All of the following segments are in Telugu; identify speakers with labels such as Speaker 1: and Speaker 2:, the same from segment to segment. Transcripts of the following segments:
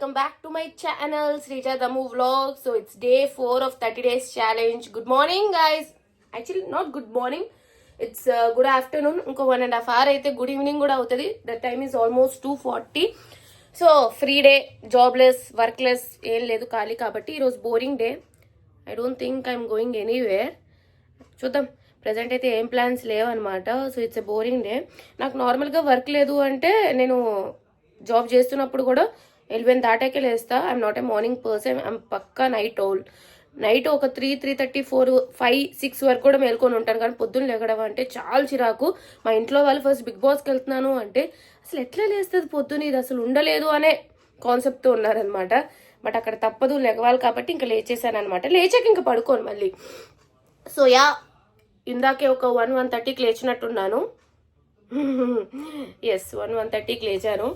Speaker 1: Welcome back to my channel Srija Damu Vlog. So it's day four of 30 days challenge. Good morning, guys. Actually, not good morning. It's uh, good afternoon. ఇంకో వన్ అండ్ హాఫ్ అవర్ అయితే గుడ్ ఈవినింగ్ కూడా అవుతుంది the time is almost two forty so free day jobless workless ఏం లేదు ఖాళీ కాబట్టి ఈరోజు boring day I don't think I'm going anywhere చూద్దాం ప్రజెంట్ అయితే ఏం ప్లాన్స్ లేవన్నమాట so it's a boring day నాకు నార్మల్గా వర్క్ లేదు అంటే నేను జాబ్ చేస్తున్నప్పుడు కూడా ఎలివెన్ దాటాకే లేస్తా I'm not a morning person I'm Pakka night owl night ఒక three three thirty four five six వరకు కూడా మేల్కొని ఉంటాను. కానీ పొద్దున్న లేగడం అంటే చాలా చిరాకు. మా ఇంట్లో వాళ్ళు ఫస్ట్ బిగ్ బాస్కి వెళ్తున్నాను అంటే అసలు ఎట్లా లేస్తుంది పొద్దున్న? ఇది అసలు ఉండలేదు అనే కాన్సెప్ట్తో ఉన్నారనమాట బట్ అక్కడ తప్పదు లెగవాలి కాబట్టి ఇంకా లేచేసాను అనమాట లేచాక ఇంకా పడుకోను మళ్ళీ. సో యా ఇందాకే ఒక వన్ వన్ థర్టీకి లేచినట్టున్నాను. ఎస్ వన్ వన్ థర్టీకి లేచాను.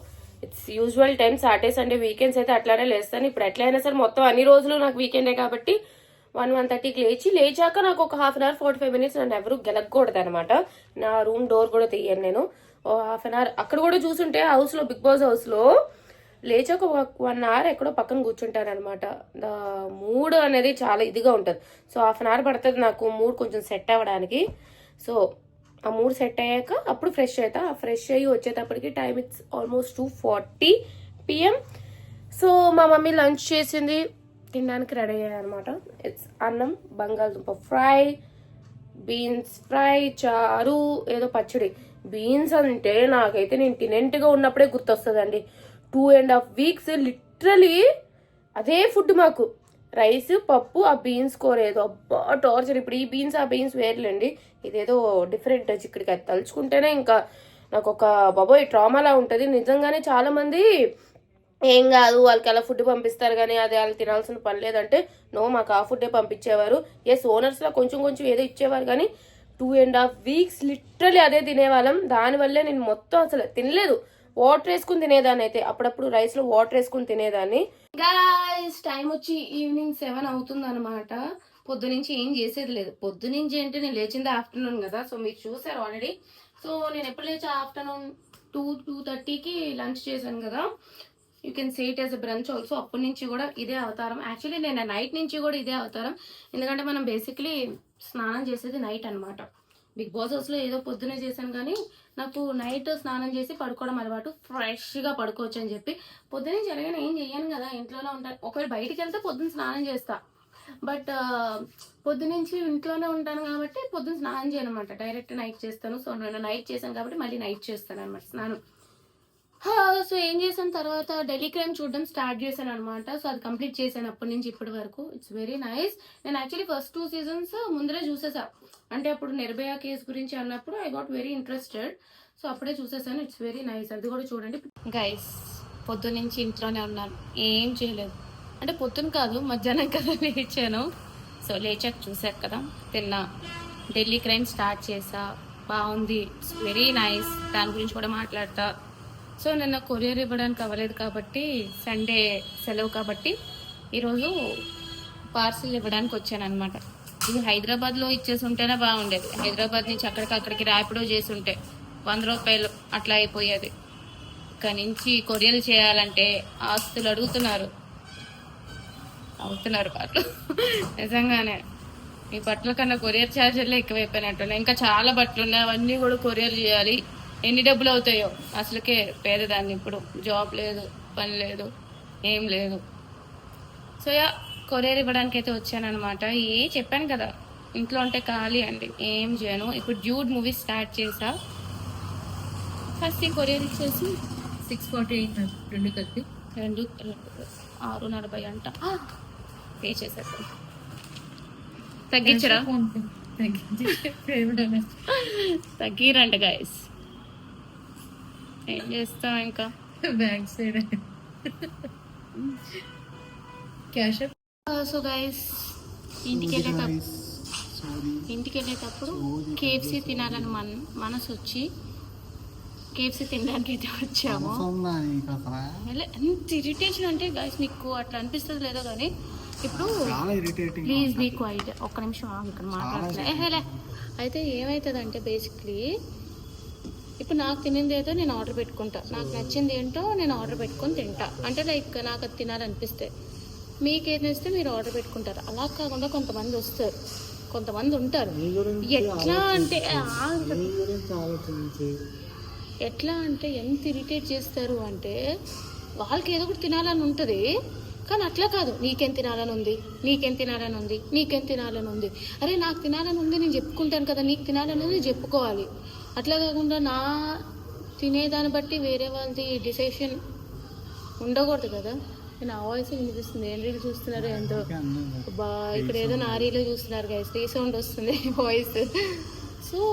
Speaker 1: It's usual time Saturday Sunday weekends అయితే అట్లానే లేస్తాను. ఇప్పుడు ఎట్లయినా సరే మొత్తం అన్ని రోజులు నాకు వీకెండే కాబట్టి వన్ వన్ థర్టీకి లేచి లేచాక నాకు ఒక half an hour forty five minutes నన్ను ఎవరు గెలగకూడదు అనమాట నా రూమ్ డోర్ కూడా తీయను నేను. ఓ హాఫ్ అన్ అవర్ అక్కడ కూడా చూసుంటే హౌస్లో బిగ్ బాస్ హౌస్లో లేచాక ఒక వన్ అవర్ ఎక్కడో పక్కన కూర్చుంటాను అనమాట మూడ్ అనేది చాలా ఇదిగా ఉంటుంది. సో హాఫ్ అన్ అవర్ పడుతుంది నాకు మూడ్ కొంచెం సెట్ అవ్వడానికి. సో ఆ మూడు సెట్ అయ్యాక అప్పుడు ఫ్రెష్ అవుతా ఫ్రెష్ అయ్యి వచ్చేటప్పటికి time it's almost two forty PM. So మా మమ్మీ లంచ్ చేసింది. తినడానికి రెడీ అయ్యాయన్నమాట ఇట్స్ అన్నం బంగాళదుంప ఫ్రై బీన్స్ ఫ్రై చారు ఏదో పచ్చడి. బీన్స్ అంటే నాకైతే నేను తినెంట్గా ఉన్నప్పుడే గుర్తొస్తుందండి. Two and half weeks literally అదే ఫుడ్ మాకు. రైస్ పప్పు ఆ బీన్స్ కూర ఏదో. అబ్బా టార్చర్ ఇప్పుడు ఈ బీన్స్ ఆ బీన్స్ వేర్లేండి. ఇదేదో డిఫరెంట్ ఇక్కడికి అది తలుచుకుంటేనే ఇంకా నాకు ఒక బాబోయ్ ట్రామాలా ఉంటుంది. నిజంగానే చాలామంది ఏం కాదు వాళ్ళకి అలా ఫుడ్ పంపిస్తారు కానీ అది వాళ్ళు తినాల్సిన పని లేదంటే నో మాకు ఆ ఫుడ్డే పంపించేవారు. ఎస్ ఓనర్స్లో కొంచెం కొంచెం ఏదో ఇచ్చేవారు కానీ two and half weeks literally అదే తినేవాళ్ళం. దానివల్లే నేను మొత్తం అసలు తినలేదు. వాటర్ వేసుకుని తినేదాన్ని అయితే. అప్పుడప్పుడు రైస్లో వాటర్ వేసుకుని తినేదాన్ని. గాయస్ టైం వచ్చి ఈవినింగ్ సెవెన్ అవుతుంది అనమాట పొద్దు నుంచి ఏం చేసేది లేదు. పొద్దు నుంచి ఏంటి నేను లేచింది ఆఫ్టర్నూన్ కదా. సో మీరు చూసారు ఆల్రెడీ సో నేను ఎప్పుడు లేచా? ఆఫ్టర్నూన్ టూ టూ థర్టీకి లంచ్ చేశాను కదా. You can say it as a brunch also అప్పటి నుంచి కూడా ఇదే అవతారం. యాక్చువల్లీ నేను నైట్ నుంచి కూడా ఇదే అవతారం. ఎందుకంటే మనం బేసిక్లీ స్నానం చేసేది నైట్ అనమాట బిగ్ బాస్ హౌస్లో ఏదో పొద్దునే చేశాను కానీ నాకు నైట్ స్నానం చేసి పడుకోవడం అలవాటు ఫ్రెష్గా పడుకోవచ్చు అని చెప్పి. పొద్దునే జరగానే ఏం చెయ్యను కదా ఇంట్లోనే ఉంటాను ఒకవేళ బయటికి వెళ్తే పొద్దున్న స్నానం చేస్తా. బట్ పొద్దునుంచి ఇంట్లోనే ఉంటాను కాబట్టి పొద్దున్న స్నానం చేయను అనమాట డైరెక్ట్ నైట్ చేస్తాను. సో నేను నైట్ చేశాను కాబట్టి మళ్ళీ నైట్ చేస్తాను అనమాట స్నానం. సో ఏం చేశాను? తర్వాత ఢిల్లీ క్రైమ్ చూడడం స్టార్ట్ చేశాను అనమాట సో అది కంప్లీట్ చేశాను అప్పటి నుంచి ఇప్పటి వరకు. ఇట్స్ వెరీ నైస్ నేను యాక్చువల్లీ ఫస్ట్ టూ సీజన్స్ ముందరే చూసేసా. అంటే అప్పుడు నిర్భయ కేసు గురించి అన్నప్పుడు I got very interested so అప్పుడే చూసేసాను. ఇట్స్ వెరీ నైస్ అది కూడా చూడండి. గైస్ పొద్దున్న నుంచి ఇంట్లోనే ఉన్నాను. ఏం చేయలేదు. అంటే పొద్దున కాదు మధ్యాహ్నం కదా లేచాను. సో లేచాక చూసాక కదా తిన్నా. ఢిల్లీ క్రైమ్ స్టార్ట్ చేసా. బాగుంది. ఇట్స్ వెరీ నైస్ దాని గురించి కూడా మాట్లాడతా. సో నిన్న కొరియర్ ఇవ్వడానికి అవ్వలేదు కాబట్టి సండే సెలవు కాబట్టి ఈరోజు పార్సిల్ ఇవ్వడానికి వచ్చాను అనమాట ఇది హైదరాబాద్లో ఇచ్చేసి ఉంటేనే బాగుండేది. హైదరాబాద్ నుంచి అక్కడికి అక్కడికి ర్యాపిడో చేసి ఉంటే వంద రూపాయలు అట్లా అయిపోయేది. ఇక్కడి నుంచి కొరియర్ చేయాలంటే ఆస్తులు అడుగుతున్నారు. అవుతున్నారు వాళ్ళు. నిజంగానే. ఈ బట్టల కన్నా కొరియర్ ఛార్జర్లే ఎక్కువైపోయినట్టున్నాయి. ఇంకా చాలా బట్టలు ఉన్నాయి అవన్నీ కూడా కొరియర్ చేయాలి. ఎన్ని డబ్బులు అవుతాయో. అసలుకే పేదదాన్ని ఇప్పుడు జాబ్ లేదు పని లేదు ఏం లేదు. సో యా కొరియర్ ఇవ్వడానికి అయితే వచ్చానమాట ఏ చెప్పాను కదా ఇంట్లో ఉంటే ఖాళీ అండి ఏం చేయను. ఇప్పుడు డ్యూడ్ మూవీ స్టార్ట్ చేసా. ఫస్ట్ ఈ కొరియర్ ఇచ్చేసి
Speaker 2: సిక్స్ ఫార్టీ ఎయిట్ రెండు కలిపి.
Speaker 1: రెండు రెండు ఆరు నలభై అంట. పే చేసేస్తాను తగ్గించరా? తగ్గిరంట గైస్ ఏం చేస్తాం ఇంకా
Speaker 2: back side cash
Speaker 1: so guys ఇంటికి వెళ్ళేటప్పుడు ఇంటికి వెళ్ళేటప్పుడు కేఎఫ్సీ తినాలని మన మనసు వచ్చి కేఎఫ్సీ తినడానికి అయితే వచ్చాము ఎంత ఇరిటేషన్ అంటే గైస్ మీకు అట్లా అనిపిస్తుంది లేదో కానీ ఇప్పుడు
Speaker 3: చాలా ఇరిటేటింగ్
Speaker 1: ప్లీజ్ బీ క్వైట్ ఒక్క నిమిషం ఇక్కడ మాట్లాడుతున్నా ఏహేలే అయితే ఏమవుతుంది అంటే బేసిక్లీ ఇప్పుడు నాకు తినింది ఏదో నేను ఆర్డర్ పెట్టుకుంటా. నాకు నచ్చింది ఏంటో నేను ఆర్డర్ పెట్టుకొని తింటా. అంటే లైక్ నాకు అది తినాలనిపిస్తే. మీకు ఏది నచ్చితే మీరు ఆర్డర్ పెట్టుకుంటారు. అలా కాకుండా కొంతమంది వస్తారు. కొంతమంది ఉంటారు. ఎట్లా అంటే ఎట్లా అంటే ఎంత ఇరిటేట్ చేస్తారు అంటే వాళ్ళకి ఏదో ఒకటి తినాలని ఉంటుంది. కానీ అట్లా కాదు. నీకేం తినాలని ఉంది? నీకేం తినాలని ఉంది? నీకేం తినాలని ఉంది? అరే నాకు తినాలని ఉంది నేను చెప్పుకుంటాను కదా. నీకు తినాలని ఉంది నేను చెప్పుకోవాలి. అట్లా కాకుండా నా తినేదాన్ని బట్టి వేరే వాళ్ళది డిసిషన్ ఉండకూడదు కదా. నేను ఆ వాయిస్ వినిపిస్తుంది. ఏం రీల్ చూస్తున్నారు
Speaker 3: అన్నాను.
Speaker 1: బా ఇక్కడ ఏదో నారీలో చూస్తున్నారు గైస్ రీసౌండ్ వస్తుంది వాయిస్ సో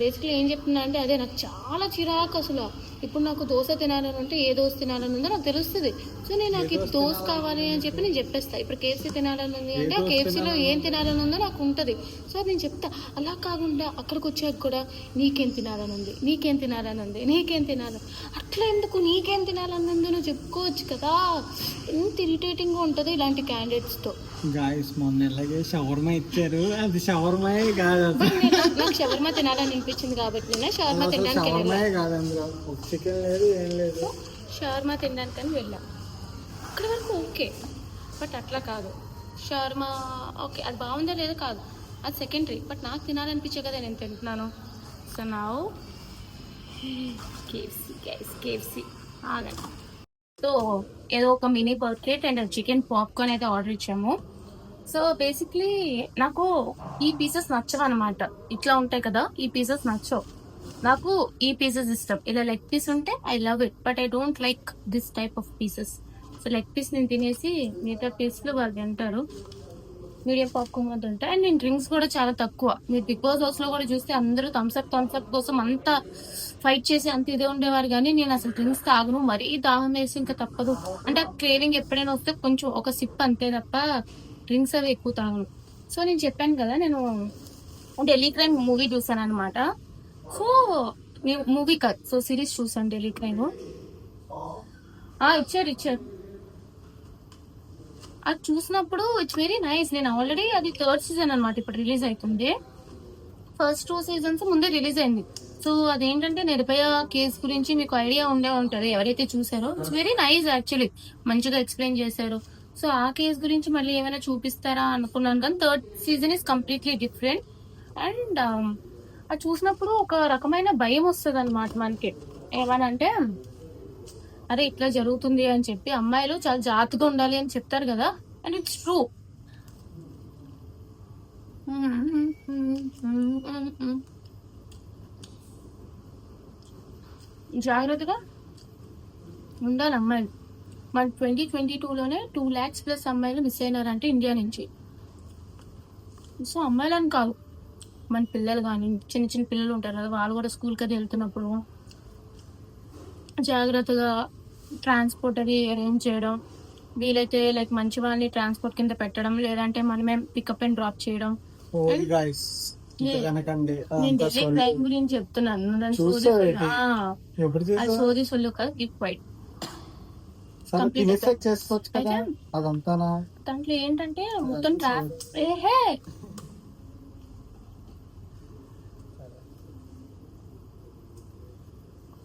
Speaker 1: బేసిక్లీ ఏం చెప్తున్నా అంటే అదే నాకు చాలా చిరాకు అసలు. ఇప్పుడు నాకు దోశ తినాలని ఉంటే ఏ దోశ తినాలని ఉందో నాకు తెలుస్తుంది. సో నేను నాకు ఇది దోశ కావాలి అని చెప్పి నేను చెప్పేస్తా. ఇప్పుడు కేఎఫ్సీ తినాలని ఉంది అంటే ఆ కేఎఫ్సీలో ఏం తినాలని ఉందో నాకు ఉంటుంది. సో అది నేను చెప్తా. అలా కాకుండా అక్కడికి వచ్చాక కూడా నీకేం తినాలని ఉంది నీకేం తినాలని ఉంది నీకేం తినాలని అట్లా ఎందుకు? నీకేం తినాలని ఉంది నువ్వు చెప్పుకోవచ్చు కదా. ఎంత ఇరిటేటింగ్గా ఉంటుంది ఇలాంటి క్యాండిడేట్స్తో
Speaker 3: గాయస్ మొన్న ఎలాగే షవర్మా ఇచ్చారు. అది షవర్మాయే కాదు
Speaker 1: నాకు- షవర్మా తినాలని అనిపించింది కాబట్టి నేను షవర్మా తినడానికి
Speaker 3: షవర్మాయే కాదు అందులో. ఒక చికెన్ లేదు ఏం లేదు.
Speaker 1: షవర్మా తినడానికని వెళ్ళా. అక్కడ వరకు ఓకే. బట్ అట్లా కాదు. Shawarma okay. అది బాగుందో లేదో కాదు. అది సెకండరీ. బట్ నాకు తినాలనిపించే కదా నేను తింటున్నాను. సో నా కేఎఫ్సి గైస్ కేఎఫ్సి. ఆగండి. సో ఏదో ఒక మినీ బర్త్డేట్ అండ్ చికెన్ పాప్కార్న్ అయితే ఆర్డర్ ఇచ్చాము. సో బేసిక్లీ నాకు ఈ పీసెస్ నచ్చవు అనమాట ఇట్లా ఉంటాయి కదా ఈ పీసెస్ నచ్చవు. నాకు ఈ పీసెస్ ఇష్టం. ఇలా లెగ్ పీస్ ఉంటే I love it but I don't like this type of pieces so leg piece నేను తినేసి మిగతా పీస్లు వాళ్ళు తింటారు. మీడియం పాప్కార్న్ వద్ద ఉంటాయి అండ్ నేను డ్రింక్స్ కూడా చాలా తక్కువ. మీరు బిగ్ బాస్ హౌస్లో కూడా చూస్తే అందరూ థమ్స్అప్ థమ్స్అప్ కోసం అంత ఫైట్ చేసి అంత ఇదే ఉండేవారు. కానీ నేను అసలు డ్రింక్స్ తాగను. మరీ దాహం వేసి ఇంకా తప్పదు. అంటే క్రేవింగ్ ఎప్పుడైనా వస్తే కొంచెం ఒక సిప్ అంతే తప్ప డ్రింక్స్ అవి ఎక్కువ తాగను. సో నేను చెప్పాను కదా నేను ఢిల్లీ క్రైమ్ మూవీ చూసాను అనమాట సో మూవీ కాదు సో సిరీస్ చూసాను ఢిల్లీ క్రైమ్. ఇచ్చారు ఇచ్చారు. అది చూసినప్పుడు ఇట్స్ వెరీ నైస్. నేను ఆల్రెడీ అది థర్డ్ సీజన్ అనమాట ఇప్పుడు రిలీజ్ అవుతుంది ఫస్ట్ టూ సీజన్స్ ముందే రిలీజ్ అయింది. సో అదేంటంటే నిర్భయ కేసు గురించి మీకు ఐడియా ఉండే ఉంటుంది ఎవరైతే చూసారో. It's very nice actually. మంచిగా ఎక్స్ప్లెయిన్ చేశారు. సో ఆ కేసు గురించి మళ్ళీ ఏమైనా చూపిస్తారా అనుకున్నాను కానీ third season is completely different. And um, అది చూసినప్పుడు ఒక రకమైన భయం వస్తుంది అనమాట మనకి. ఏమనంటే అరే ఇట్లా జరుగుతుంది అని చెప్పి అమ్మాయిలు చాలా జాగ్రత్తగా ఉండాలి అని చెప్తారు కదా. And it's true. జాగ్రత్తగా ఉండాలి అమ్మాయిలు. మన ట్వంటీ ట్వంటీ టూలోనే టూ ల్యాక్స్ ప్లస్ అమ్మాయిలు మిస్ అయినారంటే ఇండియా నుంచి. సో అమ్మాయిలని కాదు. మన పిల్లలు కానీ చిన్న చిన్న పిల్లలు ఉంటారు కదా వాళ్ళు కూడా స్కూల్కి అది వెళ్తున్నప్పుడు జాగ్రత్తగా ట్రాన్స్పోర్ట్ అది అరేంజ్ చేయడం వీలైతే లైక్ మంచి వాళ్ళని ట్రాన్స్పోర్ట్ కింద పెట్టడం లేదంటే మనమే పికప్ అండ్ డ్రాప్ చేయడం.
Speaker 3: కనకండి
Speaker 1: నేను గురించి చెప్తున్నాను. సోది సొల్లు. కాదు గిఫ్ట్ వైట్
Speaker 3: చేసుకోవచ్చు కదా
Speaker 1: దాంట్లో ఏంటంటే మొత్తం ఏహే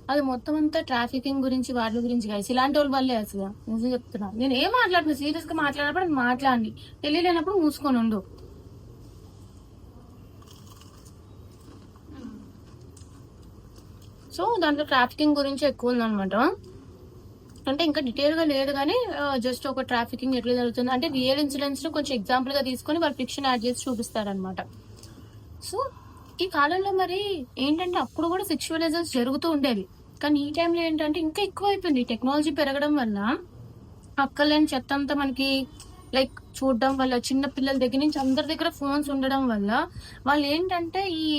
Speaker 1: అది మొత్తం అంతా ట్రాఫికింగ్ గురించి వాటి గురించి కలిసి ఇలాంటి వాళ్ళు వాళ్ళే అసలు. నిజం చెప్తున్నా. నేను ఏం మాట్లాడుతున్నా? సీరియస్గా మాట్లాడినప్పుడు నేను మాట్లాడి. తెలియలేనప్పుడు మూసుకొని ఉండు. సో దాంట్లో ట్రాఫికింగ్ గురించి ఎక్కువ ఉందన్నమాట. అంటే ఇంకా డీటెయిల్గా లేదు కానీ జస్ట్ ఒక ట్రాఫికింగ్ ఎట్లా జరుగుతుంది అంటే రియల్ ఇన్సిడెంట్స్ను కొంచెం ఎగ్జాంపుల్గా తీసుకొని వాళ్ళు ఫిక్షన్ యాడ్ చేసి చూపిస్తారనమాట సో ఈ కాలంలో మరి ఏంటంటే అప్పుడు కూడా సెక్షువలైజర్స్ జరుగుతూ ఉండేవి. కానీ ఈ టైంలో ఏంటంటే ఇంకా ఎక్కువ అయిపోయింది టెక్నాలజీ పెరగడం వల్ల. అక్కలేని చెత్త అంతా మనకి లైక్ చూడడం వల్ల చిన్న పిల్లల దగ్గర నుంచి అందరి దగ్గర ఫోన్స్ ఉండడం వల్ల వాళ్ళు ఏంటంటే ఈ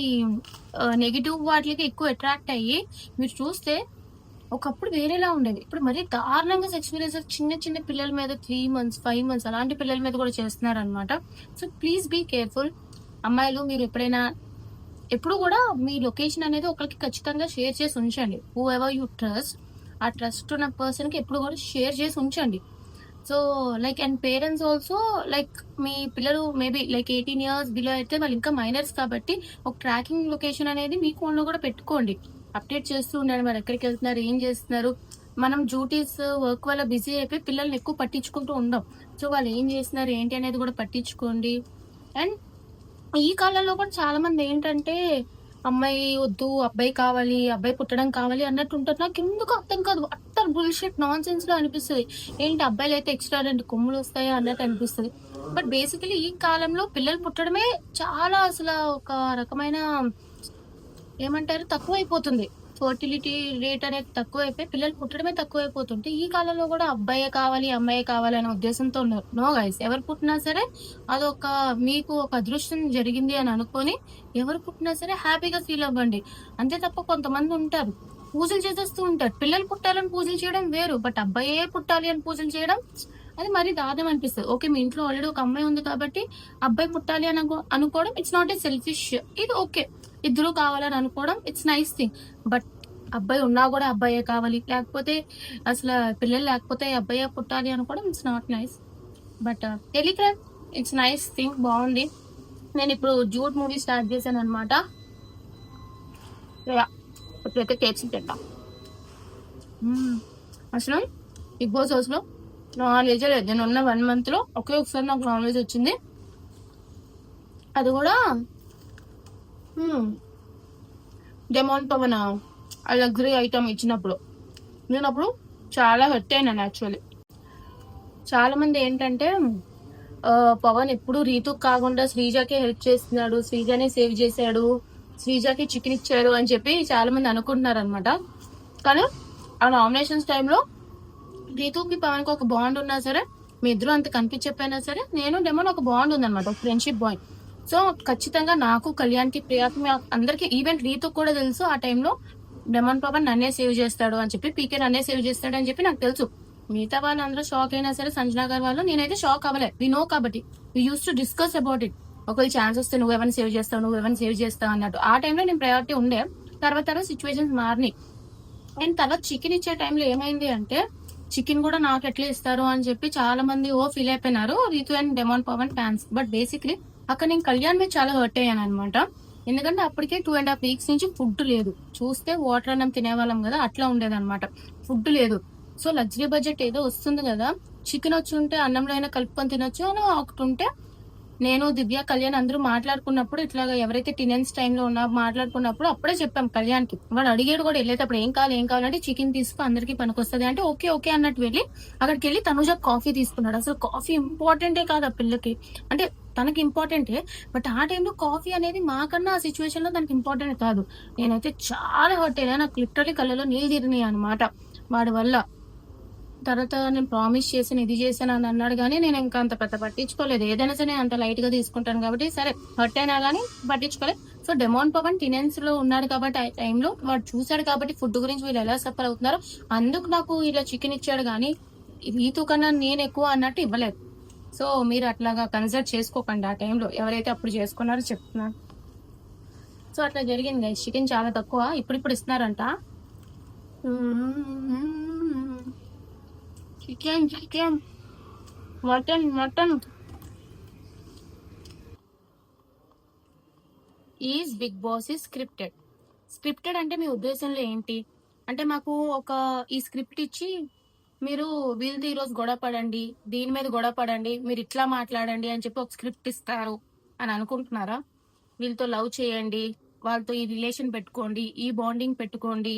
Speaker 1: నెగిటివ్ వాటికి ఎక్కువ అట్రాక్ట్ అయ్యి మీరు చూస్తే ఒకప్పుడు వేరేలా ఉండేది. ఇప్పుడు మరీ దారుణంగా సెక్సువలైజర్ చిన్న చిన్న పిల్లల మీద త్రీ మంత్స్ ఫైవ్ మంత్స్ అలాంటి పిల్లల మీద కూడా చేస్తున్నారు అనమాట సో ప్లీజ్ బీ కేర్ఫుల్ అమ్మాయిలు మీరు ఎప్పుడైనా ఎప్పుడు కూడా మీ లొకేషన్ అనేది ఒకరికి ఖచ్చితంగా షేర్ చేసి ఉంచండి. హూ ఎవర్ యూ ట్రస్ట్ ఆ ట్రస్ట్ ఉన్న పర్సన్కి ఎప్పుడు కూడా షేర్ చేసి ఉంచండి. So like and parents also like మీ పిల్లలు maybe like eighteen years below అయితే వాళ్ళు ఇంకా మైనర్స్ కాబట్టి ఒక ట్రాకింగ్ లొకేషన్ అనేది మీ ఫోన్లో కూడా పెట్టుకోండి.
Speaker 4: అప్డేట్ చేస్తూ ఉండండి మరి ఎక్కడికి వెళ్తున్నారు? ఏం చేస్తున్నారు? మనం డ్యూటీస్ వర్క్ వల్ల బిజీ అయిపోయి పిల్లల్ని ఎక్కువ పట్టించుకుంటూ ఉండం. సో వాళ్ళు ఏం చేస్తున్నారు? ఏంటి అనేది కూడా పట్టించుకోండి. అండ్ ఈ కాలంలో కూడా చాలా మంది ఏంటంటే అమ్మాయి వద్దు అబ్బాయి కావాలి అబ్బాయి పుట్టడం కావాలి అన్నట్టు ఉంటారు. నాకు ఎందుకు అర్థం కాదు. అట్టర్ బుల్షెట్ నాన్ సెన్స్లో అనిపిస్తుంది. ఏంటి అబ్బాయిలు అయితే ఎక్స్ట్రా రెండు కొమ్ములు వస్తాయా అన్నట్టు అనిపిస్తుంది. బట్ బేసికలీ ఈ కాలంలో పిల్లలు పుట్టడమే చాలా అసలు ఒక రకమైన ఏమంటారు? తక్కువైపోతుంది. ఫర్టిలిటీ రేట్ అనేది తక్కువైపోయి పిల్లలు పుట్టడమే తక్కువైపోతుంటే ఈ కాలంలో కూడా అబ్బాయే కావాలి అమ్మాయే కావాలి అనే ఉద్దేశంతో ఉన్నారు. నో గైస్ ఎవరు పుట్టినా సరే అదొక మీకు ఒక అదృష్టం జరిగింది అని అనుకొని ఎవరు పుట్టినా సరే హ్యాపీగా ఫీల్ అవ్వండి. అంతే తప్ప కొంతమంది ఉంటారు పూజలు చేసేస్తూ ఉంటారు. పిల్లలు పుట్టాలని పూజలు చేయడం వేరు బట్ అబ్బాయే పుట్టాలి అని పూజలు చేయడం అది మరీ దారుణం అనిపిస్తుంది. ఓకే మీ ఇంట్లో ఆల్రెడీ ఒక అమ్మాయి ఉంది కాబట్టి అబ్బాయి పుట్టాలి అని అనుకో- అనుకోవడం ఇట్స్ నాట్ ఏ సెల్ఫిష్ ఇది ఓకే. ఇద్దరు కావాలని అనుకోవడం ఇట్స్ నైస్ థింగ్ బట్ అబ్బాయి ఉన్నా కూడా అబ్బాయే కావాలి. లేకపోతే అసలు పిల్లలు లేకపోతే అబ్బాయే పుట్టాలి అనుకోవడం it's not nice but Telegram it's nice thing బాగుంది. నేను ఇప్పుడు జూట్ మూవీ స్టార్ట్ చేశాను అనమాట ఇప్పుడైతే కేక్స్ తింటా. అసలు బిగ్ బాస్ హౌస్లో నాన్ వెజ్ లేదు. నేను ఉన్న వన్ మంత్లో ఒకే ఒకసారి నాకు నాన్ వెజ్ వచ్చింది. అది కూడా డెమాన్ పవన్ ఆ లగ్జరీ ఐటమ్ ఇచ్చినప్పుడు. నేను అప్పుడు చాలా హెట్ అయినాను యాక్చువల్లీ చాలామంది ఏంటంటే ఆ, పవన్ ఎప్పుడు రీతుకు కాకుండా శ్రీజాకే హెల్ప్ చేస్తున్నాడు శ్రీజానే సేవ్ చేశాడు శ్రీజాకి చికెన్ ఇచ్చాడు అని చెప్పి చాలా మంది అనుకుంటున్నారు అనమాట కానీ ఆ నామినేషన్స్ టైంలో రీతుకి పవన్కి ఒక బాండ్ ఉన్నా సరే మీ ఇద్దరు అంత కనిపించకపోయినా సరే నేను డెమోన్ ఒక బాండ్ ఉందన్నమాట ఒక ఫ్రెండ్షిప్ బాండ్ సో ఖచ్చితంగా నాకు కళ్యాణ్కి ప్రియాకి అందరికీ అందరికి ఈవెంట్ నీతో కూడా తెలుసు. ఆ టైంలో డెమన్ పవన్ నన్నే సేవ్ చేస్తాడు అని చెప్పి పీకే నన్నే సేవ్ చేస్తాడు అని చెప్పి నాకు తెలుసు. మిగతా వాళ్ళు అందరూ షాక్ అయినా సరే సంజనా గారి వాళ్ళు నేనైతే షాక్ అవ్వలే. వి నో కాబట్టి we use to discuss about it. ఒకవేళ ఛాన్స్ వస్తే నువ్వు ఎవరిని సేవ్ చేస్తావు నువ్వు ఎవరిని సేవ్ చేస్తావు అన్నట్టు. ఆ టైంలో నేను ప్రయారిటీ ఉండే. తర్వాత తర్వాత సిచ్యువేషన్స్ మారినాయి. అండ్ తర్వాత చికెన్ ఇచ్చే టైంలో ఏమైంది అంటే చికెన్ కూడా నాకు ఎట్లా ఇస్తారు అని చెప్పి చాలా మంది ఓ ఫీల్ అయిపోయినారు. Ritu and Demon Pavan fans but basically అక్కడ నేను కళ్యాణ్ మీద చాలా హర్ట్ అయ్యాను అనమాట ఎందుకంటే అప్పటికే టూ అండ్ హాఫ్ వీక్స్ నుంచి ఫుడ్ లేదు. చూస్తే వాటర్ అన్నం తినేవాళ్ళం కదా అట్లా ఉండేది అనమాట ఫుడ్ లేదు. సో లగ్జరీ బడ్జెట్ ఏదో వస్తుంది కదా. చికెన్ వచ్చి ఉంటే అన్నంలో అయినా కలుపుకొని తినొచ్చు అని ఒకటి ఉంటే నేను దివ్య కళ్యాణ్ అందరూ మాట్లాడుకున్నప్పుడు ఇట్లాగా ఎవరైతే టినెన్స్ టైంలో ఉన్నా మాట్లాడుకున్నప్పుడు అప్పుడే చెప్పాం కళ్యాణ్కి. వాడు అడిగాడు కూడా వెళ్ళేటప్పుడు ఏం కావాలి ఏం కావాలంటే చికెన్ తీసుకో అందరికీ పనికొస్తుంది అంటే ఓకే ఓకే అన్నట్టు వెళ్ళి అక్కడికి వెళ్ళి తనుజ కాఫీ తీసుకున్నాడు. అసలు కాఫీ ఇంపార్టెంటే కాదు ఆ పిల్లకి. అంటే తనకి ఇంపార్టెంటే బట్ ఆ టైంలో కాఫీ అనేది మాకన్నా ఆ సిచ్యువేషన్లో తనకి ఇంపార్టెంట్ కాదు. నేనైతే చాలా హర్ట్ అయ్యా నాకు లిటరలీ కళ్ళలో నీళ్ళు తిరినాయి అనమాట వాడి వల్ల. తర్వాత నేను ప్రామిస్ చేసాను ఇది చేశాను అని అన్నాడు కానీ నేను ఇంకా అంత పెద్ద పట్టించుకోలేదు. ఏదైనా సరే నేను అంత లైట్గా తీసుకుంటాను కాబట్టి సరే హర్ట్ అయినా కానీ పట్టించుకోలేదు. సో డెమోన్ పవన్ టినెన్స్లో ఉన్నాడు కాబట్టి ఆ టైంలో వాడు చూశాడు కాబట్టి ఫుడ్ గురించి వీళ్ళు ఎలా సఫర్ అవుతున్నారు అందుకు నాకు ఇలా చికెన్ ఇచ్చాడు కానీ రీతు కన్నా నేను ఎక్కువ అన్నట్టు ఇవ్వలేదు. సో మీరు అట్లాగా కన్సిడర్ చేసుకోకండి ఆ టైంలో ఎవరైతే అప్పుడు చేసుకున్నారో చెప్తున్నారు సో అట్లా జరిగింది చికెన్ చాలా తక్కువ. ఇప్పుడిప్పుడు ఇస్తున్నారంట. Chicken chicken mutton mutton. Is Bigg Boss is scripted. Scripted అంటే మీ ఉద్దేశంలో ఏంటి? అంటే మాకు ఒక ఈ స్క్రిప్ట్ ఇచ్చి మీరు వీళ్ళది ఈరోజు గొడవ పడండి దీని మీద గొడవ పడండి మీరు ఇట్లా మాట్లాడండి అని చెప్పి ఒక స్క్రిప్ట్ ఇస్తారు అని అనుకుంటున్నారా? వీళ్ళతో లవ్ చేయండి వాళ్ళతో ఈ రిలేషన్ పెట్టుకోండి ఈ బాండింగ్ పెట్టుకోండి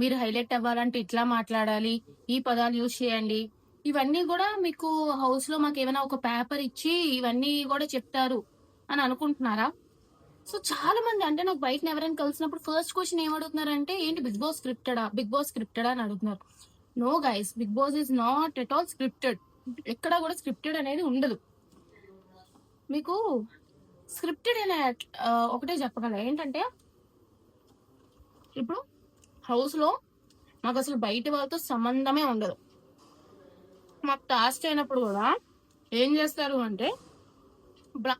Speaker 4: మీరు హైలైట్ అవ్వాలంటే ఇట్లా మాట్లాడాలి ఈ పదాలు యూజ్ చేయండి. ఇవన్నీ కూడా మీకు హౌస్లో మాకు ఏమైనా ఒక పేపర్ ఇచ్చి ఇవన్నీ కూడా చెప్తారు అని అనుకుంటున్నారా? సో చాలా మంది అంటే నాకు బయట ఎవరైనా కలిసినప్పుడు ఫస్ట్ క్వశ్చన్ ఏం అడుగుతున్నారంటే ఏంటి బిగ్ బాస్ స్క్రిప్టెడా బిగ్ బాస్ స్క్రిప్టెడా అని అడుగుతున్నారు. No guys Bigg Boss is not at all scripted ఎక్కడ కూడా స్క్రిప్టెడ్ అనేది ఉండదు. మీకు స్క్రిప్టెడ్ అనే ఒకటే చెప్పగల ఏంటంటే ఇప్పుడు హౌస్లో మాకు అసలు బయట వాళ్ళతో సంబంధమే ఉండదు. మాకు టాస్క్ అయినప్పుడు కూడా ఏం చేస్తారు అంటే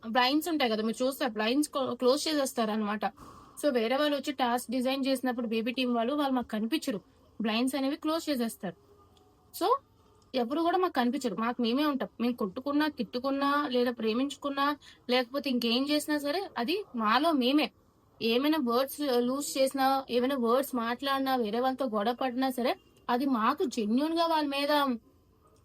Speaker 4: బ్లైండ్స్ ఉంటాయి కదా మీరు చూస్తారు బ్లైండ్స్ క్లోజ్ చేసేస్తారు అనమాట సో వేరే వాళ్ళు వచ్చి టాస్క్ డిజైన్ చేసినప్పుడు బేబీ టీం వాళ్ళు వాళ్ళు మాకు కనిపించరు. బ్లైండ్స్ అనేవి క్లోజ్ చేసేస్తారు. సో ఎవరు కూడా మాకు కనిపించరు. మాకు మేమే ఉంటాం. మేము కొట్టుకున్నా తిట్టుకున్నా లేదా ప్రేమించుకున్నా లేకపోతే ఇంకేం చేసినా సరే అది మాలో మేమే. ఏమైనా వర్డ్స్ లూజ్ చేసినా ఏమైనా వర్డ్స్ మాట్లాడినా వేరే వాళ్ళతో గొడవ పడినా సరే అది మాకు జెన్యున్గా వాళ్ళ మీద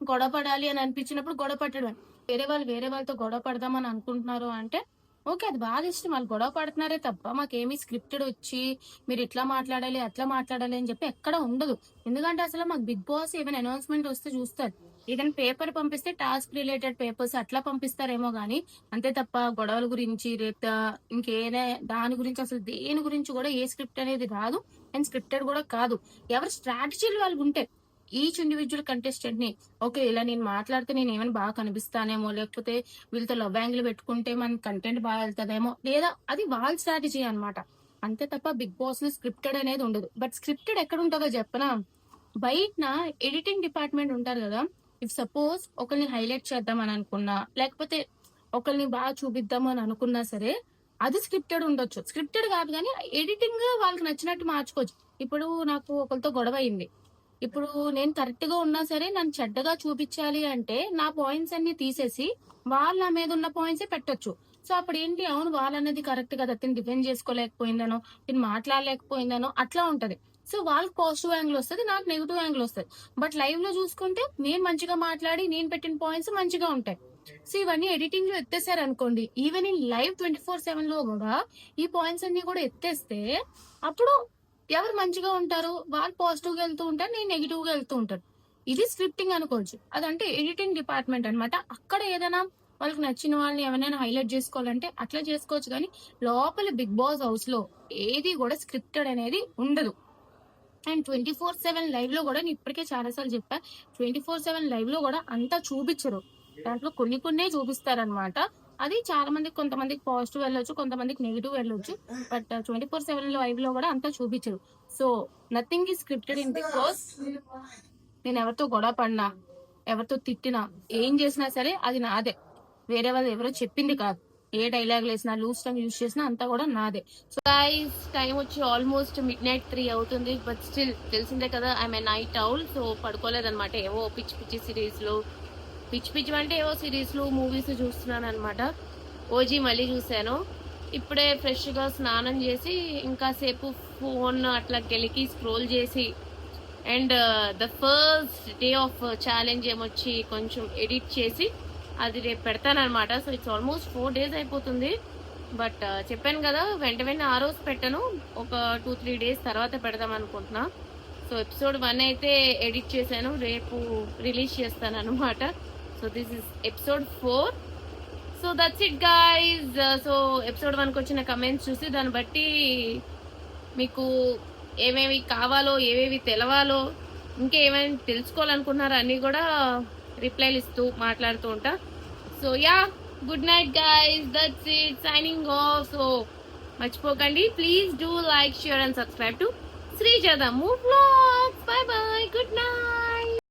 Speaker 4: గొడవ పడాలి అని అనిపించినప్పుడు గొడవ పట్టడం వేరే వాళ్ళు వేరే వాళ్ళతో గొడవ పడదామని అనుకుంటున్నారు అంటే ఓకే అది బాగా ఇష్టం. వాళ్ళు గొడవ పడుతున్నారే తప్ప మాకేమీ స్క్రిప్టెడ్ వచ్చి మీరు ఇట్లా మాట్లాడాలి అట్లా మాట్లాడాలి అని చెప్పి ఎక్కడ ఉండదు. ఎందుకంటే అసలు మాకు బిగ్ బాస్ ఏమైనా అనౌన్స్మెంట్ వస్తే చూస్తారు. ఏదైనా పేపర్ పంపిస్తే టాస్క్ రిలేటెడ్ పేపర్స్ అట్లా పంపిస్తారేమో గానీ అంతే తప్ప గొడవల గురించి రేపు ఇంకేనే దాని గురించి అసలు దేని గురించి కూడా ఏ స్క్రిప్ట్ అనేది రాదు అండ్ స్క్రిప్టెడ్ కూడా కాదు. ఎవరి స్ట్రాటజీలు వాళ్ళు ఉంటాయి ఈచ్ ఇండివిజువల్ కంటెస్టెంట్ని ఓకే ఇలా నేను మాట్లాడితే నేను ఏమైనా బాగా కనిపిస్తానేమో లేకపోతే వీళ్ళతో లవ్ యాంగిల్ పెట్టుకుంటే మన కంటెంట్ బాగా వెళ్తుందేమో లేదా అది వాళ్ళ స్ట్రాటజీ అనమాట అంతే తప్ప బిగ్ బాస్లో స్క్రిప్టెడ్ అనేది ఉండదు. బట్ స్క్రిప్టెడ్ ఎక్కడ ఉంటుందో చెప్పనా? బయట ఎడిటింగ్ డిపార్ట్మెంట్ ఉంటారు కదా. ఇఫ్ సపోజ్ ఒకరిని హైలైట్ చేద్దామని అనుకున్నా లేకపోతే ఒకరిని బాగా చూపిద్దాం అని అనుకున్నా సరే అది స్క్రిప్టెడ్ ఉండొచ్చు. స్క్రిప్టెడ్ కాదు కానీ ఎడిటింగ్ వాళ్ళకి నచ్చినట్టు మార్చుకోవచ్చు. ఇప్పుడు నాకు ఒకరితో గొడవ అయింది. ఇప్పుడు నేను కరెక్ట్గా ఉన్నా సరే నన్ను చెడ్డగా చూపించాలి అంటే నా పాయింట్స్ అన్ని తీసేసి వాళ్ళ నా మీద ఉన్న పాయింట్స్ పెట్టొచ్చు. సో అప్పుడు ఏంటి అవును వాళ్ళన్నది కరెక్ట్ కదా తిని డిఫెండ్ చేసుకోలేకపోయిందనో తిని మాట్లాడలేకపోయిందనో అట్లా ఉంటది. సో వాళ్ళకి పాజిటివ్ యాంగిల్ వస్తుంది నాకు నెగిటివ్ యాంగిల్ వస్తుంది. బట్ లైవ్లో చూసుకుంటే నేను మంచిగా మాట్లాడి నేను పెట్టిన పాయింట్స్ మంచిగా ఉంటాయి. సో ఇవన్నీ ఎడిటింగ్లో ఎత్తేసారు అనుకోండి even in live twenty four సెవెన్లో కూడా ఈ పాయింట్స్ అన్ని కూడా ఎత్తేస్తే అప్పుడు ఎవరు మంచిగా ఉంటారు? వాళ్ళు పాజిటివ్గా వెళ్తూ ఉంటారు నేను నెగిటివ్గా వెళ్తూ ఉంటాను. ఇది స్క్రిప్టింగ్ అనుకోవచ్చు. అదంటే ఎడిటింగ్ డిపార్ట్మెంట్ అన్నమాట. అక్కడ ఏదైనా వాళ్ళకి నచ్చిన వాళ్ళని ఎవరైనా హైలైట్ చేసుకోవాలంటే అట్లా చేసుకోవచ్చు. కానీ లోపల బిగ్ బాస్ హౌస్లో ఏది కూడా స్క్రిప్టెడ్ అనేది ఉండదు. అండ్ ట్వంటీ ఫోర్ సెవెన్ లైవ్లో కూడా నేను ఇప్పటికే చాలా సార్లు చెప్పా. ట్వంటీ ఫోర్ సెవెన్ లైవ్లో కూడా అంతా చూపించరు. దాంట్లో కొన్ని కొన్నే చూపిస్తారనమాట అది చాలా మందికి కొంతమందికి పాజిటివ్ వెళ్ళొచ్చు కొంతమందికి నెగిటివ్ వెళ్ళొచ్చు. బట్ ట్వంటీ ఫోర్ సెవెన్ లైవ్లో కూడా అంతా చూపించరు. సో నథింగ్ ఈ స్క్రిప్టెడ్ ఇన్ బికాస్ నేను ఎవరితో గొడవ పడినా ఎవరితో తిట్టినా ఏం చేసినా సరే అది నాదే. వేరే వాళ్ళు ఎవరో చెప్పింది కాదు. ఏ డైలాగ్ వేసినా లూజ్ టైం యూజ్ చేసినా అంతా కూడా నాదే. సో గైస్ టైం వచ్చి ఆల్మోస్ట్ మిడ్ నైట్ త్రీ అవుతుంది. బట్ స్టిల్ తెలిసిందే కదా I May night owl so పడుకోలేదన్నమాట. ఏవో పిచ్చి పిచ్చి సిరీస్లో పిచ్చి పిచ్చి అంటే ఏవో సిరీస్లు మూవీస్ చూస్తున్నాను అనమాట ఓజీ మళ్ళీ చూశాను. ఇప్పుడే ఫ్రెష్గా స్నానం చేసి ఇంకా సేపు ఫోన్ అట్లా గెలికి స్క్రోల్ చేసి and the first day of challenge ఏమొచ్చి కొంచెం ఎడిట్ చేసి అది రేపు పెడతానమాట so it's almost four days అయిపోతుంది. బట్ uh, చెప్పాను కదా వెంట వెంటనే ఆ రోజు పెట్టను. ఒక టూ త్రీ డేస్ తర్వాత పెడదాం అనుకుంటున్నా. సో ఎపిసోడ్ వన్ అయితే ఎడిట్ చేశాను. రేపు రిలీజ్ చేస్తాను అనమాట so this is episode four so that's it guys so episode వన్కి వచ్చిన కమెంట్స్ చూసి దాన్ని బట్టి మీకు ఏమేమి కావాలో ఏవేవి తెలవాలో ఇంకా ఏమేమి తెలుసుకోవాలనుకున్నారో అన్నీ కూడా రిప్లైలు ఇస్తూ మాట్లాడుతూ ఉంటా. So yeah good night guys that's it signing off so మర్చిపోకండి. Please do like share and subscribe to శ్రీజద move vlogs bye bye good night